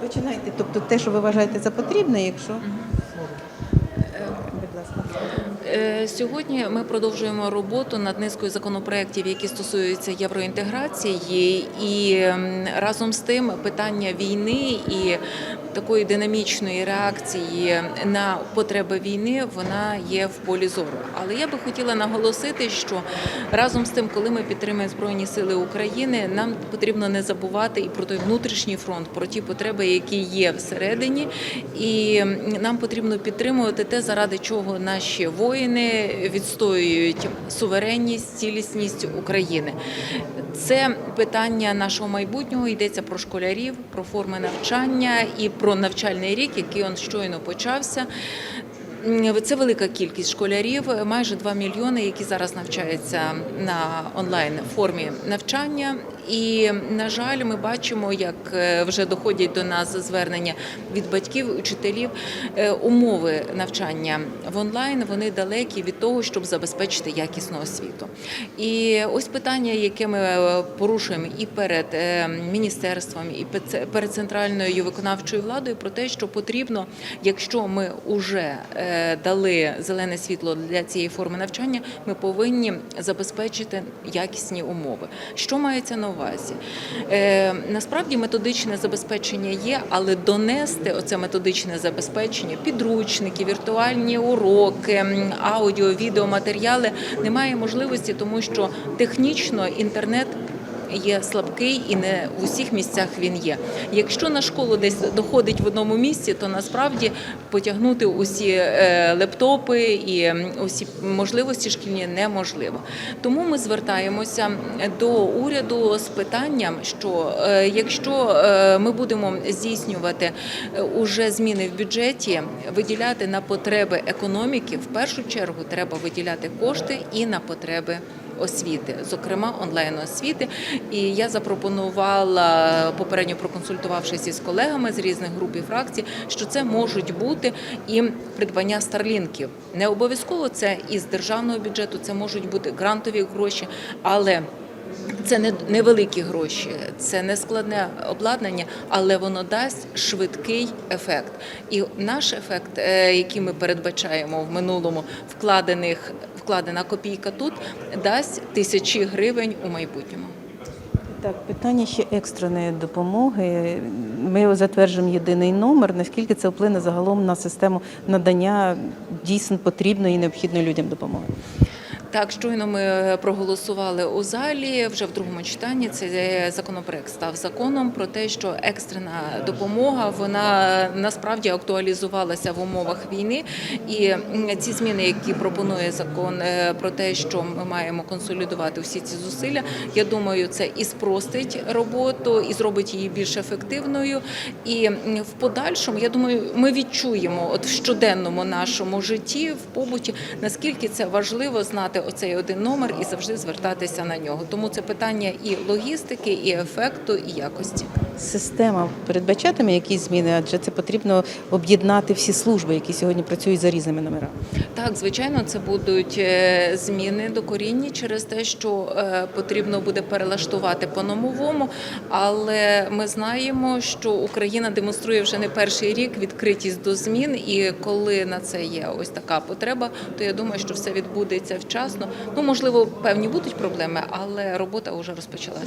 Починайте. Тобто те, що ви вважаєте за потрібне, якщо. Будь ласка. Е, Сьогодні ми продовжуємо роботу над низкою законопроєктів, які стосуються євроінтеграції, і разом з тим питання війни і такої динамічної реакції на потреби війни вона є в полі зору. Але я би хотіла наголосити, що разом з тим, коли ми підтримуємо збройні сили України, нам потрібно не забувати і про той внутрішній фронт, про ті потреби, які є всередині, і нам потрібно підтримувати те, заради чого наші воїни відстоюють суверенність, цілісність України. Це питання нашого майбутнього. Йдеться про школярів, про форми навчання і про навчальний рік, який он щойно почався. Це велика кількість школярів, майже 2 мільйони, які зараз навчаються на онлайн формі навчання. І на жаль, ми бачимо, як е, вже доходять до нас звернення від батьків, учителів. е, Умови навчання в онлайн вони далекі від того, щоб забезпечити якісну освіту. І ось питання, яке ми е, порушуємо і перед міністерством, і пе- перед центральною виконавчою владою, про те, що потрібно, якщо ми вже дали зелене світло для цієї форми навчання, ми повинні забезпечити якісні умови. Що мається на увазі? Е, насправді методичне забезпечення є, але донести оце методичне забезпечення, підручники, віртуальні уроки, аудіо, відеоматеріали немає можливості, тому що технічно інтернет. Є слабкий і не в усіх місцях він є. Якщо на школу десь доходить в одному місці, то насправді потягнути усі е, лептопи і усі можливості шкільні неможливо. Тому ми звертаємося до уряду з питанням, що е, якщо е, ми будемо здійснювати уже зміни в бюджеті, виділяти на потреби економіки, в першу чергу треба виділяти кошти і на потреби освіти, зокрема онлайн освіти. І я запропонувала попередньо проконсультувавшись із колегами з різних груп і фракцій, що це можуть бути і придбання старлінків. Не обов'язково це із державного бюджету, це можуть бути грантові гроші, але це не невеликі гроші, це не складне обладнання, але воно дасть швидкий ефект. І наш ефект, е, який ми передбачаємо в минулому, вкладених вкладена копійка тут, дасть тисячі гривень у майбутньому. Так, питання ще екстреної допомоги. Ми затверджуємо єдиний номер. Наскільки це вплине загалом на систему надання дійсно потрібної і необхідної людям допомоги? Так, щойно ми проголосували у залі вже в другому читанні. Цей законопроект став законом про те, що екстрена допомога вона насправді актуалізувалася в умовах війни. І ці зміни, які пропонує закон е, про те, що ми маємо консолідувати всі ці зусилля, я думаю, це і спростить роботу, і зробить її більш ефективною. І в подальшому, я думаю, ми відчуємо от в щоденному нашому житті, в побуті, наскільки це важливо знати оцей один номер і завжди звертатися на нього. Тому це питання і логістики, і ефекту, і якості. Система передбачатиме якісь зміни, адже це потрібно об'єднати всі служби, які сьогодні працюють за різними номерами. Так, звичайно, це будуть е, зміни докорінні через те, що е, потрібно буде перелаштувати по-новому. Але ми знаємо, що Україна демонструє вже не перший рік відкритість до змін. І коли на це є ось така потреба, то я думаю, що все відбудеться вчасно. Ну можливо, певні будуть проблеми, але робота вже розпочалася.